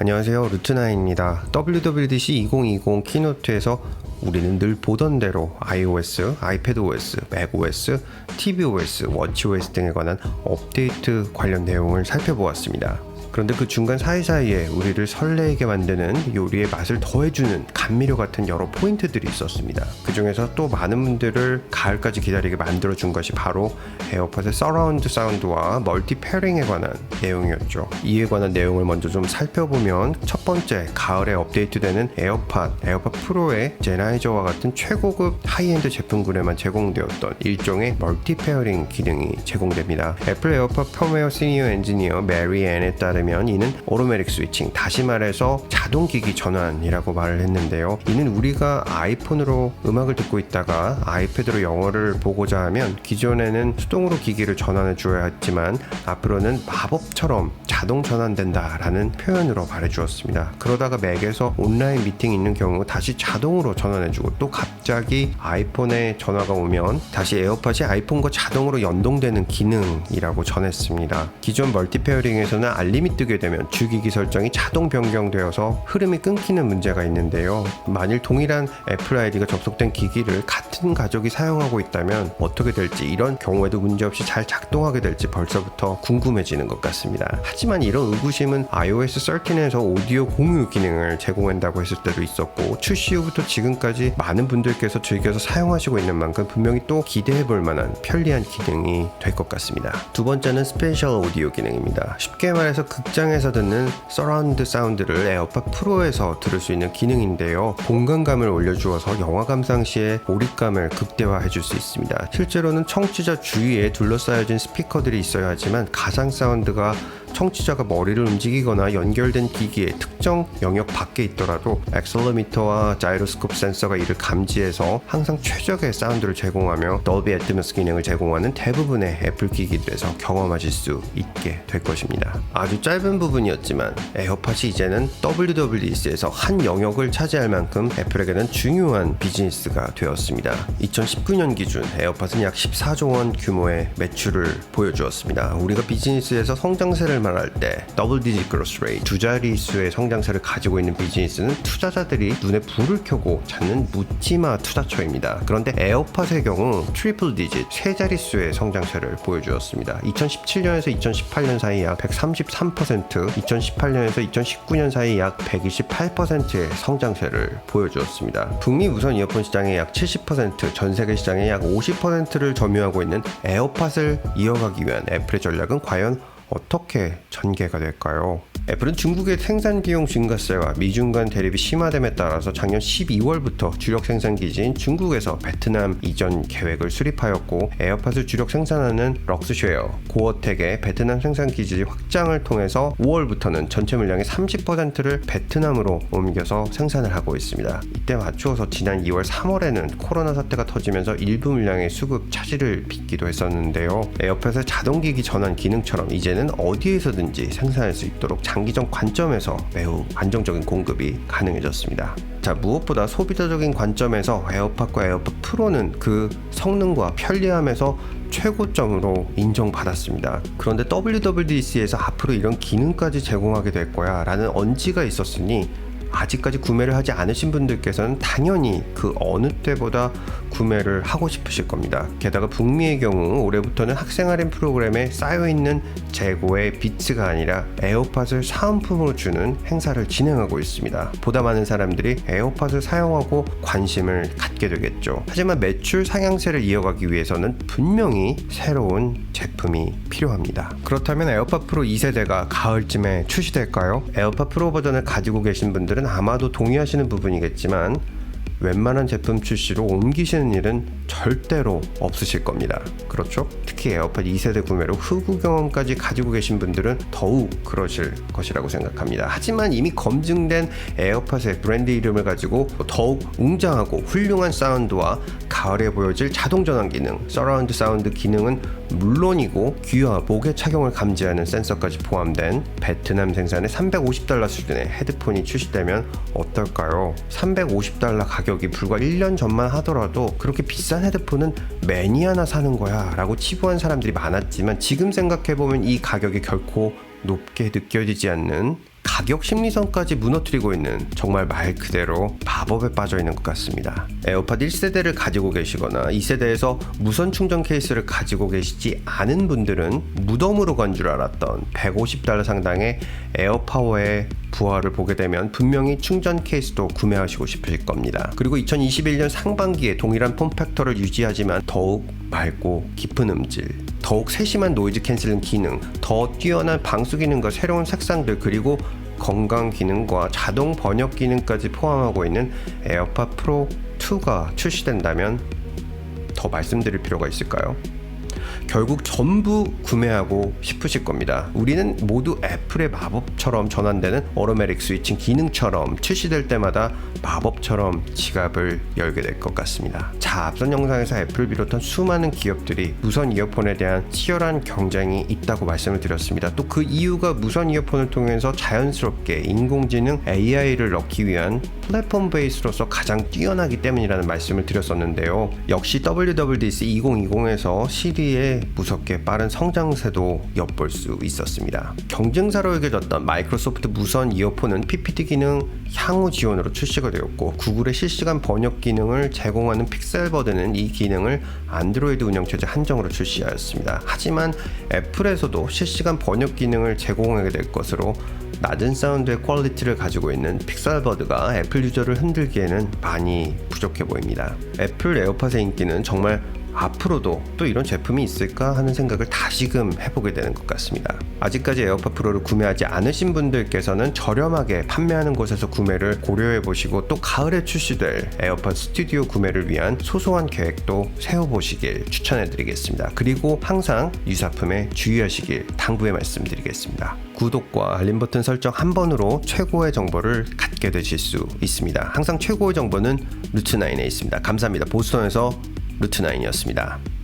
안녕하세요. 루트나입니다. WWDC 2020 키노트에서 우리는 늘 보던 대로 iOS, iPadOS, macOS, tvOS, watchOS 등에 관한 업데이트 관련 내용을 살펴보았습니다 그런데 그 중간 사이사이에 우리를 설레게 만드는 요리의 맛을 더해주는 감미료 같은 여러 포인트들이 있었습니다. 그 중에서 또 많은 분들을 가을까지 기다리게 만들어준 것이 바로 에어팟의 서라운드 사운드와 멀티 페어링에 관한 내용이었죠. 이에 관한 내용을 먼저 좀 살펴보면 첫 번째 가을에 업데이트되는 에어팟, 에어팟 프로의 제나이저와 같은 최고급 하이엔드 제품군에만 제공되었던 일종의 멀티 페어링 기능이 제공됩니다. 애플 에어팟 펌웨어 시니어 엔지니어 메리 앤에 따르면 이는 오토매틱 스위칭, 다시 말해서 자동 기기 전환이라고 말을 했는데요. 이는 우리가 아이폰으로 음악을 듣고 있다가 아이패드로 영어를 보고자 하면 기존에는 수동으로 기기를 전환해 주어야 했지만 앞으로는 마법처럼 자동 전환된다라는 표현으로 말해 주었습니다. 그러다가 맥에서 온라인 미팅 있는 경우 다시 자동으로 전환해 주고 또 갑자기 아이폰에 전화가 오면 다시 에어팟이 아이폰과 자동으로 연동되는 기능이라고 전했습니다. 기존 멀티 페어링에서는 알림이 뜨게 되면 주기기 설정이 자동 변경되어서 흐름이 끊기는 문제가 있는데요. 만일 동일한 애플 아이디가 접속된 기기를 같은 가족이 사용하고 있다면 어떻게 될지 이런 경우에도 문제없이 잘 작동하게 될지 벌써부터 궁금해지는 것 같습니다. 하지만 이런 의구심은 iOS 13에서 오디오 공유 기능을 제공한다고 했을 때도 있었고 출시 후부터 지금까지 많은 분들께서 즐겨서 사용하시고 있는 만큼 분명히 또 기대해 볼 만한 편리한 기능이 될 것 같습니다. 두 번째는 스페셜 오디오 기능입니다. 쉽게 말해서 극장에서 듣는 서라운드 사운드를 에어팟 프로에서 들을 수 있는 기능인데요. 공간감을 올려주어서 영화 감상 시에 몰입감을 극대화해 줄 수 있습니다. 실제로는 청취자 주위에 둘러싸여진 스피커들이 있어야 하지만 가상 사운드가 청취자가 머리를 움직이거나 연결된 기기의 특정 영역 밖에 있더라도 엑셀러미터와 자이로스코프 센서가 이를 감지해서 항상 최적의 사운드를 제공하며 dolby atmos 기능을 제공하는 대부분의 애플 기기들에서 경험하실 수 있게 될 것입니다. 아주 짧은 부분이었지만 에어팟이 이제는 WWDC에서 한 영역을 차지할 만큼 애플에게는 중요한 비즈니스가 되었습니다. 2019년 기준 에어팟은 약 14조 원 규모의 매출을 보여주었습니다. 우리가 비즈니스에서 성장세를 말할 때 더블 디지 그로스 레이 두 자릿수의 성장세를 가지고 있는 비즈니스는 투자자들이 눈에 불을 켜고 찾는 묻지마 투자처입니다. 그런데 에어팟의 경우 트리플 디짓 세 자릿수의 성장세를 보여주었습니다. 2017년에서 2018년 사이 약 133%, 2018년에서 2019년 사이 약 128%의 성장세를 보여주었습니다. 북미 무선 이어폰 시장의 약 70%, 전 세계 시장의 약 50%를 점유하고 있는 에어팟을 이어가기 위한 애플의 전략은 과연 어떻게 전개가 될까요? 애플은 중국의 생산 비용 증가세와 미중 간 대립이 심화됨에 따라서 작년 12월부터 주력 생산 기지인 중국에서 베트남 이전 계획을 수립하였고 에어팟을 주력 생산하는 럭스쉐어, 고어텍의 베트남 생산 기지 확장을 통해서 5월부터는 전체 물량의 30%를 베트남으로 옮겨서 생산을 하고 있습니다. 이때 맞추어서 지난 2월 3월에는 코로나 사태가 터지면서 일부 물량의 수급 차질을 빚기도 했었는데요. 에어팟의 자동기기 전환 기능처럼 이제는 어디에서든지 생산할 수 있도록 장 기적 관점에서 매우 안정적인 공급이 가능해졌습니다. 자, 무엇보다 소비자적인 관점에서 에어팟과 에어팟 프로는 그 성능과 편리함에서 최고점으로 인정받았습니다. 그런데 WWDC에서 앞으로 이런 기능까지 제공하게 될 거야 라는 언지가 있었으니 아직까지 구매를 하지 않으신 분들께서는 당연히 그 어느 때보다 구매를 하고 싶으실 겁니다. 게다가 북미의 경우 올해부터는 학생 할인 프로그램에 쌓여있는 재고의 비트가 아니라 에어팟을 사은품으로 주는 행사를 진행하고 있습니다. 보다 많은 사람들이 에어팟을 사용하고 관심을 갖게 되겠죠. 하지만 매출 상향세를 이어가기 위해서는 분명히 새로운 제품이 필요합니다. 그렇다면 에어팟 프로 2세대가 가을쯤에 출시될까요? 에어팟 프로 버전을 가지고 계신 분들은 아마도 동의하시는 부분이겠지만 웬만한 제품 출시로 옮기시는 일은 절대로 없으실 겁니다. 그렇죠? 특히 에어팟 2세대 구매로 흑우 경험까지 가지고 계신 분들은 더욱 그러실 것이라고 생각합니다. 하지만 이미 검증된 에어팟의 브랜드 이름을 가지고 더욱 웅장하고 훌륭한 사운드와 가을에 보여질 자동 전환 기능, 서라운드 사운드 기능은 물론이고 귀와 목의 착용을 감지하는 센서까지 포함된 베트남 생산의 350달러 수준의 헤드폰이 출시되면 어떨까요? 350달러 가격이 불과 1년 전만 하더라도 그렇게 비싼 헤드폰은 매니아나 사는 거야 라고 치부한 사람들이 많았지만 지금 생각해보면 이 가격이 결코 높게 느껴지지 않는 가격 심리선까지 무너뜨리고 있는 정말 말 그대로 마법에 빠져 있는 것 같습니다. 에어팟 1세대를 가지고 계시거나 2세대에서 무선 충전 케이스를 가지고 계시지 않은 분들은 무덤으로 간 줄 알았던 150달러 상당의 에어파워의 부하를 보게 되면 분명히 충전 케이스도 구매하시고 싶으실 겁니다. 그리고 2021년 상반기에 동일한 폼팩터를 유지하지만 더욱 맑고 깊은 음질, 더욱 세심한 노이즈 캔슬링 기능, 더 뛰어난 방수 기능과 새로운 색상들 그리고 건강 기능과 자동 번역 기능까지 포함하고 있는 에어팟 프로 2가 출시된다면 더 말씀드릴 필요가 있을까요? 결국 전부 구매하고 싶으실 겁니다. 우리는 모두 애플의 마법처럼 전환되는 어로메릭 스위칭 기능처럼 출시될 때마다 마법처럼 지갑을 열게 될 것 같습니다. 자, 앞선 영상에서 애플을 비롯한 수많은 기업들이 무선 이어폰에 대한 치열한 경쟁이 있다고 말씀을 드렸습니다. 또 그 이유가 무선 이어폰을 통해서 자연스럽게 인공지능 AI를 넣기 위한 플랫폼 베이스로서 가장 뛰어나기 때문이라는 말씀을 드렸었는데요. 역시 WWDC 2020에서 시리의 무섭게 빠른 성장세도 엿볼 수 있었습니다. 경쟁사로 여겨졌던 마이크로소프트 무선 이어폰은 PPT 기능 향후 지원으로 출시가 되었고 구글의 실시간 번역 기능을 제공하는 픽셀버드는 이 기능을 안드로이드 운영체제 한정으로 출시하였습니다. 하지만 애플에서도 실시간 번역 기능을 제공하게 될 것으로 낮은 사운드의 퀄리티를 가지고 있는 픽셀버드가 애플 유저를 흔들기에는 많이 부족해 보입니다. 애플 에어팟의 인기는 정말 앞으로도 또 이런 제품이 있을까 하는 생각을 다시금 해보게 되는 것 같습니다. 아직까지 에어팟 프로를 구매하지 않으신 분들께서는 저렴하게 판매하는 곳에서 구매를 고려해 보시고 또 가을에 출시될 에어팟 스튜디오 구매를 위한 소소한 계획도 세워보시길 추천해 드리겠습니다. 그리고 항상 유사품에 주의하시길 당부의 말씀드리겠습니다. 구독과 알림 버튼 설정 한 번으로 최고의 정보를 갖게 되실 수 있습니다. 항상 최고의 정보는 루트9에 있습니다. 감사합니다. 보스턴에서 루트9이었습니다.